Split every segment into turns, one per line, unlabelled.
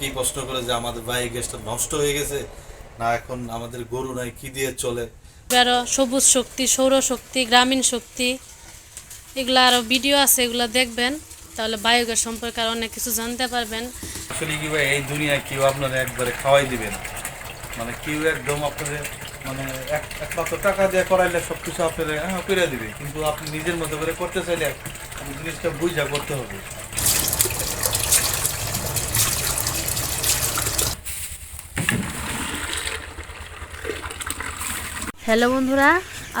অনেকেই প্রশ্ন করে যে আমাদের বায়োগ্যাসটা নষ্ট হয়ে গেছে না এখন আমাদের গরু নাই কি দিয়ে চলে?
আরও সবুজ শক্তি সৌরশক্তি গ্রামীণ শক্তি এগুলো আরও ভিডিও আছে এগুলো দেখবেন তাহলে বায়োগ্যাস সম্পর্কে আরও অনেক কিছু জানতে পারবেন।
আসলে কি ভাই এই দুনিয়ায় কেউ আপনারা একবারে খাওয়াই দিবে না। মানে কেউ একদম আপনাদের মানে এক এক লাখ টাকা দিয়ে করাইলে সব কিছু আপনারা হ্যাঁ করে দিবে। কিন্তু আপনি নিজের মতো করে করতে চাইলে আপনি জিনিসটা বুঝা করতে হবে।
হ্যালো বন্ধুরা,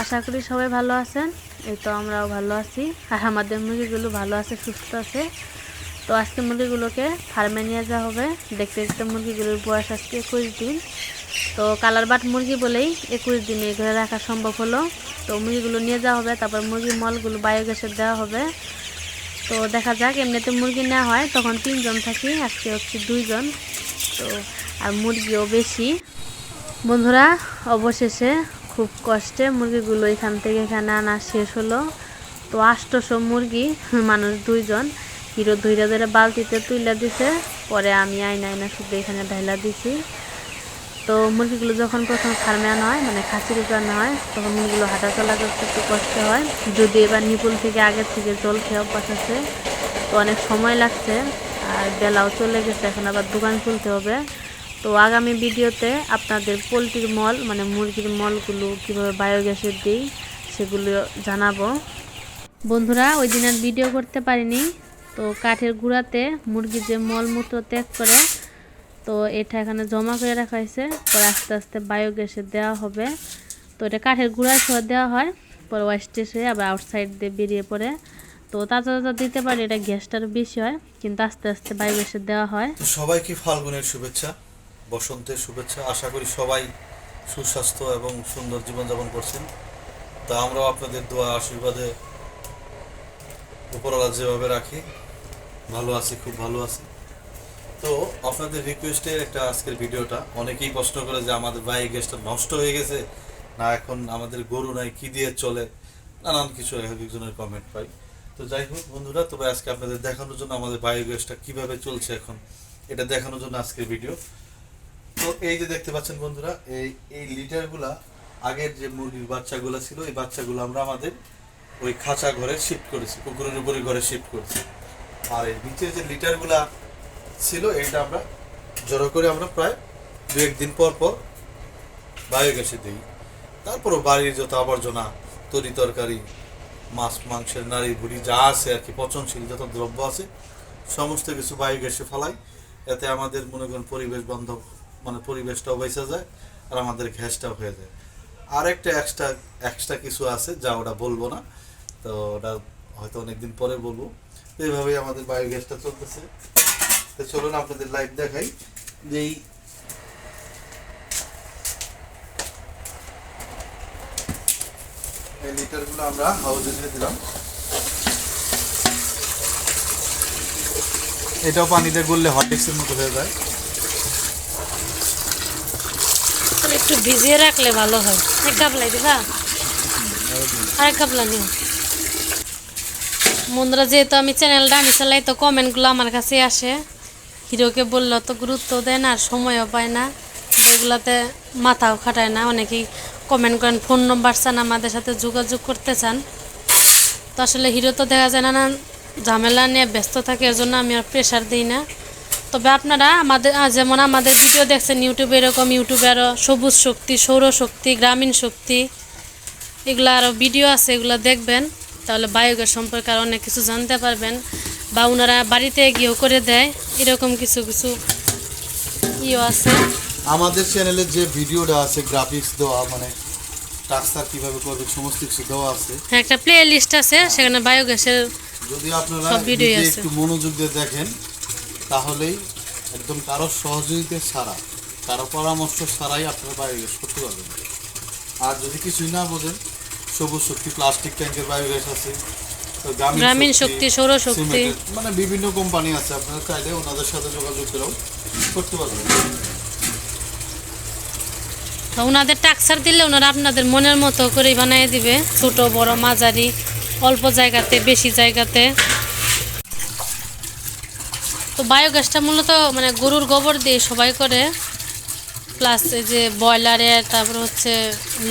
আশা করি সবাই ভালো আছেন। এই তো আমরাও ভালো আছি। আর আমাদের মুরগিগুলো ভালো আছে, সুস্থ আছে। তো আজকে মুরগিগুলোকে ফার্মে নিয়ে যাওয়া হবে। দেখতে দেখতে মুরগিগুলোর বয়স আজকে একুশ দিন। তো কালার বাট মুরগি বলেই একুশ দিনে ঘরে রাখা সম্ভব হলো। তো মুরগিগুলো নিয়ে যাওয়া হবে, তারপর মুরগির মলগুলো বায়োগ্যাসে দেওয়া হবে। তো দেখা যাক, এমনিতে মুরগি নেওয়া হয়, তখন তিনজন থাকি, আজকে হচ্ছে দুইজন। তো, আর মুরগিও বেশি। বন্ধুরা, অবশেষে খুব কষ্টে মুরগিগুলো এখান থেকে এখানে আনা শেষ হলো। তো আষ্টশো মুরগি, মানুষ দুইজন। হিরো ধৈর্য ধরে বালতিতে তুলে দিছে, পরে আমি আইনা আইনা শুধু এখানে ঢাইলা দিছি। তো মুরগিগুলো যখন প্রথম ফার্মে আনা হয় মানে উপর আনা হয়, তখন মুরগিগুলো হাঁটা চলা করতে একটু কষ্ট হয়। যদি এবার নিপুল থেকে আগে থেকে জল খেয়ে অভ্যাস আছে, তো অনেক সময় লাগছে, আর বেলাও চলে গেছে, এখন আবার দোকান খুলতে হবে। তো আগামী ভিডিওতে আপনাদের পোলট্রির মল মানে মুরগির মলগুলো কীভাবে বায়োগ্যাসের দিই, সেগুলো জানাব। বন্ধুরা, ওই দিন আর ভিডিও করতে পারিনি। তো কাঠের গুঁড়াতে মুরগির যে মলমূত্র ত্যাগ করে, তো এটা এখানে জমা করে রাখা হয়েছে। পরে আস্তে আস্তে বায়োগ্যাসে দেওয়া হবে। তো এটা কাঠের গুঁড়ায় সহ দেওয়া হয়। পরে ওয়েস্টেজ হয়ে আবার আউটসাইড দিয়ে বেরিয়ে পড়ে। তো তাজা তাজা দিতে পারে এটা গ্যাসটার বেশি হয়, কিন্তু আস্তে আস্তে বায়োগ্যাসে দেওয়া হয়।
সবাইকে ফাল্গুনের শুভেচ্ছা। বসন্তের শুভেচ্ছা। আশা করি সবাই সুস্বাস্থ্য এবং সুন্দর জীবনযাপন করছেন। তা আমরাও আপনাদের দোয়া আশীর্বাদে উপরওয়ালা যেভাবে রাখি, ভালো আছি, খুব ভালো আছি। তো আপনাদের রিকোয়েস্টে একটা আজকের ভিডিওটা। অনেকেই প্রশ্ন করে যে আমাদের ভাই বায়োগ্যাসটা নষ্ট হয়ে গেছে, না এখন আমাদের গরু নাই, কি দিয়ে চলে? নানান কিছু এক একজনের কমেন্ট পাই। তো যাই হোক বন্ধুরা, তবে আজকে আপনাদের দেখানোর জন্য আমাদের বায়োগ্যাসটা কীভাবে চলছে এখন, এটা দেখানোর জন্য আজকের ভিডিও তো এই যে দেখতে পাচ্ছেন বন্ধুরা, এই এই লিটারগুলা আগের যে মুরগির বাচ্চাগুলো ছিল, এই বাচ্চাগুলো আমরা আমাদের ওই খাঁচা ঘরে শিফট করেছি কুকুরের উপরে ঘরে শিফট করেছি। আর এই নিচের যে লিটারগুলা ছিল, এইটা আমরা জড়ো করে আমরা প্রায় দু একদিন পর পর বায়োগ্যাসে দিই। তারপরও বাড়ির যত আবর্জনা, তরি তরকারি, মাছ, মাংসের নারী ভুড়ি যা আছে আর কি, পচনশীল যত দ্রব্য আছে, সমস্ত কিছু বায়োগ্যাসে ফেলাই। এতে আমাদের মনে করেন পরিবেশ বান্ধব মানে পরিবেশটাও বেঁচে যায় আর আমাদের গ্যাসটাও হয়ে যায়। আর একটা এক্সট্রা এক্সট্রা কিছু আছে যা ওটা বলব না, তো ওটা হয়তো অনেকদিন পরে বলব। তো এইভাবেই আমাদের বায়োগ্যাসটা চলতেছে। তো চলুন আপনাদের লাইভ দেখাই যে এই লিটারগুলো আমরা হাউজে দিয়ে দিলাম। এটাও পানিতে গললে হটলিক্সের মতো হয়ে যায়
তাহলে একটু ভিজিয়ে রাখলে ভালো হয়। এক গাবলাই দিবা? আরেক গাবলা নিও। বন্ধুরা, যেহেতু আমি চ্যানেলটা আমি চালাই, তো কমেন্টগুলো আমার কাছে আসে। হিরোকে বললে তো গুরুত্ব দেয় না, আর সময়ও পায় না। যেগুলোতে মাথাও খাটায় না। অনেকেই কমেন্ট করেন, ফোন নম্বর চান, আমাদের সাথে যোগাযোগ করতে চান। তো আসলে হিরো তো দেখা যায় না ঝামেলা নিয়ে ব্যস্ত থাকে, এর জন্য আমি আর প্রেশার দিই না। তবে আপনারা আমাদের যেমন আমাদের ভিডিও দেখছেন ইউটিউবে এরকম ইউটিউবে আরও সবুজ শক্তি সৌরশক্তি গ্রামীণ শক্তি এগুলো আরও ভিডিও আছে এগুলো দেখবেন তাহলে বায়োগ্যাস সম্পর্কে আরও অনেক কিছু জানতে পারবেন বা ওনারা বাড়িতে গিয়েও করে দেয় এরকম কিছু কিছু ইয়ে আছে
আমাদের চ্যানেলে যে ভিডিওটা আছে গ্রাফিক্স দেওয়া মানে কীভাবে করবে সমস্ত কিছু দেওয়া আছে
হ্যাঁ একটা প্লে লিস্ট আছে সেখানে বায়োগ্যাসের
যদি আপনারা
সব ভিডিওই আছে।
একটু মনোযোগ দিয়ে দেখেন তাহলেই একদম কারও সহযোগিতা ছাড়া কারও পরামর্শ ছাড়াই আপনারা বায়োগ্যাস করতে পারবেন। আর যদি কিছুই না বোঝেন সবুজ শক্তি প্লাস্টিক ট্যাঙ্কের বায়োগ্যাস আছে
গ্রামীণ শক্তি, সৌরশক্তি।
মানে বিভিন্ন কোম্পানি আছে আপনারা চাইলে ওনাদের সাথে যোগাযোগ করেও করতে পারবেন।
ওনাদের টাকসার দিলে ওনারা আপনাদের মনের মতো করেই বানিয়ে দিবে ছোট বড় মাঝারি অল্প জায়গাতে বেশি জায়গাতে। তো বায়োগ্যাসটা মূলত মানে গরুর গোবর দিয়ে সবাই করে প্লাস এই যে ব্রয়লারের তারপর হচ্ছে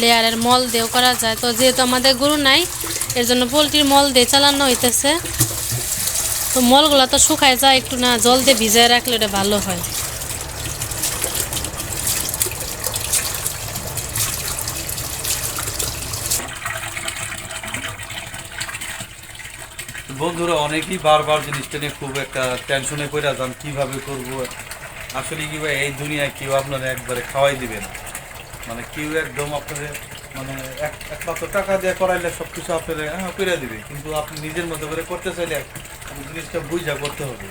লেয়ারের মল দিয়েও করা যায়। তো যেহেতু আমাদের গরু নাই, এর জন্য পোলট্রির মল দিয়ে চালানো হইতেছে। তো মলগুলো তো শুকায় যায়, একটু না জল দিয়ে ভিজায় রাখলে ওটা ভালো হয়।
বন্ধুরা, অনেকেই বারবার জিনিসটা নিয়ে খুব একটা টেনশনে পড়ে যান কীভাবে করব? আসলে কি ভাই, এই দুনিয়ায় কেউ আপনারা একবারে খাওয়াই দিবে না। মানে কেউ একদম আপনাদের মানে এক একমাত্র টাকা দিয়ে করাইলে সব কিছু আপনারা হ্যাঁ করে দিবে। কিন্তু আপনি নিজের মতো করে করতে চাইলে জিনিসটা বুঝা করতে হবে।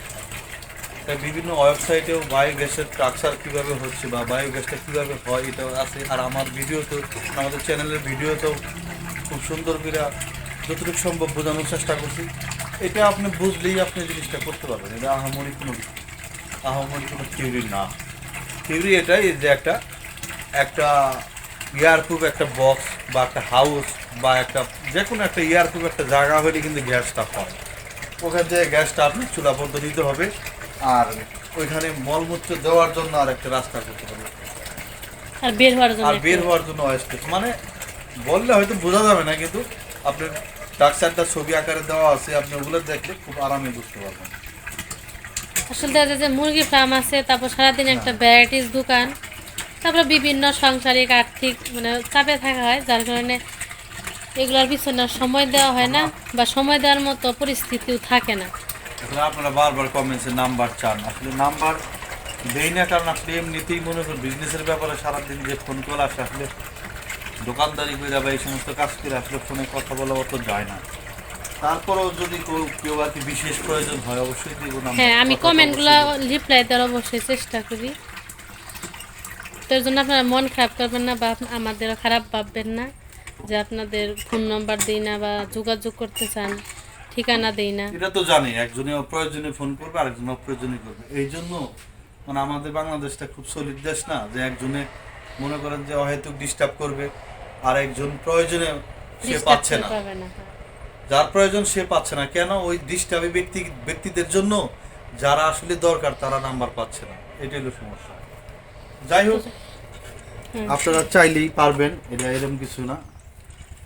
তাই বিভিন্ন ওয়েবসাইটেও বায়োগ্যাসের স্ট্রাকচার কীভাবে হচ্ছে বা বায়োগ্যাসটা কীভাবে হয় এটাও আছে। আর আমার ভিডিও তো আমাদের চ্যানেলের ভিডিওতেও খুব সুন্দর করে যতটুকু সম্ভব বোঝানোর চেষ্টা করছি। এটা আপনি বুঝলেই আপনি জিনিসটা করতে পারবেন। এটা আহামরি কোনো আহামরি কোনো থিওরি না। থিওরি এটাই যে একটা একটা এয়ারপ্রুফ একটা বক্স বা একটা হাউস বা একটা যে কোনো একটা এয়ারপ্রুফ একটা জায়গা হলে কিন্তু গ্যাসটা হয়। ওখান থেকে গ্যাসটা আপনি চুলা পর্যন্ত দিতে হবে আর ওইখানে মলমূত্র দেওয়ার জন্য আর একটা রাস্তা করতে হবে।
আর বের হওয়ার জন্য
আর বের হওয়ার জন্য মানে বললে হয়তো বোঝা যাবে না কিন্তু আপনার ডাক্তারটা ছবি আকারে দেওয়া আছে আপনি ওগুলো দেখলে খুব আরামে বুঝতে পারবেন।
আসলে দেখা যায় যে মুরগি ফার্ম আছে তারপর সারাদিন একটা ভ্যারাইটিস দোকান তারপরে বিভিন্ন সাংসারিক আর্থিক মানে চাপে থাকা হয় যার কারণে এগুলোর পিছনে সময় দেওয়া হয় না বা সময় দেওয়ার মতো পরিস্থিতিও থাকে না।
এখন আপনারা বারবার কমেন্টসে নাম্বার চান। আসলে নাম্বার দেই না কারণ আপনি এমনিতেই মনে করেন বিজনেসের ব্যাপারে সারাদিন যে ফোন কল আসে আসলে দোকানদারি করে বা এই সমস্ত কাজ করে আসলে ফোনে কথা বলা অত যায় না। তারপরেও যদি কেউ আর কি বিশেষ প্রয়োজন হয় অবশ্যই দিব নাম্বার
হ্যাঁ আমি কমেন্টগুলো রিপ্লাই দেওয়ার অবশ্যই চেষ্টা করি। তো এর জন্য আপনারা মন খারাপ করবেন না বা আমাদেরও খারাপ ভাববেন না যে আপনাদের ফোন নম্বর দিই না বা যোগাযোগ করতে চান ঠিকানা দিই না।
এটা তো জানি একজনে অপ্রয়োজনে ফোন করবে আরেকজন অপ্রয়োজনে করবে। এই জন্য মানে আমাদের বাংলাদেশটা খুব সলিড দেশ না যে একজনে মনে করেন যে অহেতুক ডিস্টার্ব করবে। আর একজন প্রয়োজনে সে পাচ্ছে না। যার প্রয়োজন সে পাচ্ছে না। কেন? ওই ডিস্টার্বে ব্যক্তি ব্যক্তিদের জন্য যারা আসলে দরকার তারা নাম্বার পাচ্ছে না। এটাই হলো সমস্যা। যাই হোক আপনারা চাইলেই পারবেন এটা এরকম কিছু না।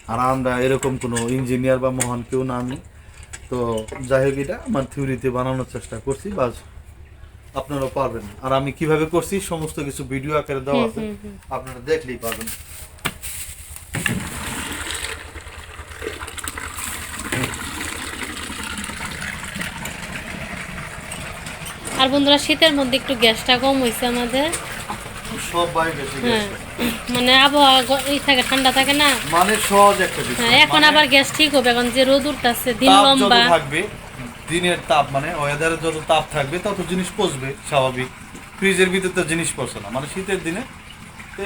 আর আমরা এরকম কোনো ইঞ্জিনিয়ার বা মহান কেউ না আমি। তো যাই হোক এটা আমার থিওরিতে বানানোর চেষ্টা করছি বাস আপনারাও পারবেন। আর আমি কীভাবে করছি সমস্ত কিছু ভিডিও আকারে দেওয়া আছে। আপনারা দেখলেই পারবেন।
আর বন্ধুরা শীতের মধ্যে একটু গ্যাসটা কম হয়েছে আমাদের। হ্যাঁ। মানে আবহাওয়া থাকে ঠান্ডা থাকে না।
মানে সহজ একটা
হ্যাঁ এখন
মানে
আবার গ্যাস ঠিক হবে এখন যে রোদ উঠতেছে দিন লম্বা।
থাকবে দিনের তাপ মানে ওয়েদারের যত তাপ থাকবে তত জিনিস পচবে স্বাভাবিক। ফ্রিজের ভিতরে তো জিনিস পচে না। মানে শীতের দিনে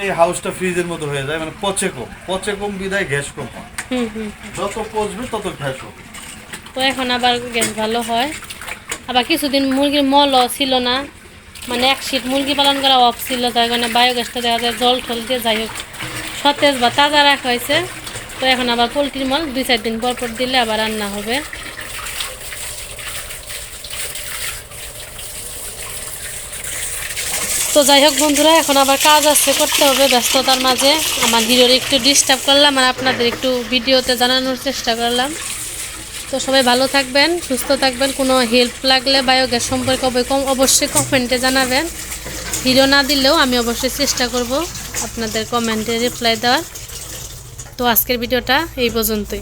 এই হাউসটা ফ্রিজের মতো হয়ে যায় মানে পচে কম। পচে কম বিদায় গ্যাস কম হয়। যত পচবে তত গ্যাস হবে।
তো এখন আবার গ্যাস ভালো হয়। আবার কিছুদিন মুরগির মলও ছিল না। মানে এক শীত মুরগি পালন করা অফ ছিল তার কারণে বায়োগ্যাসটা দেওয়া যায়, জল টল দিয়ে যাই হোক। সতেজ বা তাজা রাখা হয়েছে। তো এখন আবার পোলট্রির মল দুই চার দিন পর পর দিলে আবার রান্না হবে। তো যাই হোক বন্ধুরা, এখন আবার কাজ আছে, করতে হবে ব্যস্ততার মাঝে। আমার হিরোর একটু ডিস্টার্ব করলাম আর আপনাদের একটু ভিডিওতে জানানোর চেষ্টা করলাম। তো সবাই ভালো থাকবেন, সুস্থ থাকবেন। কোনো হেল্প লাগলে বায়োগ্যাস সম্পর্কে অবশ্যই কমেন্টে জানাবেন। হিরো না দিলেও আমি অবশ্যই চেষ্টা করব আপনাদের কমেন্টে রিপ্লাই দেওয়ার। তো আজকের ভিডিওটা এই পর্যন্তই।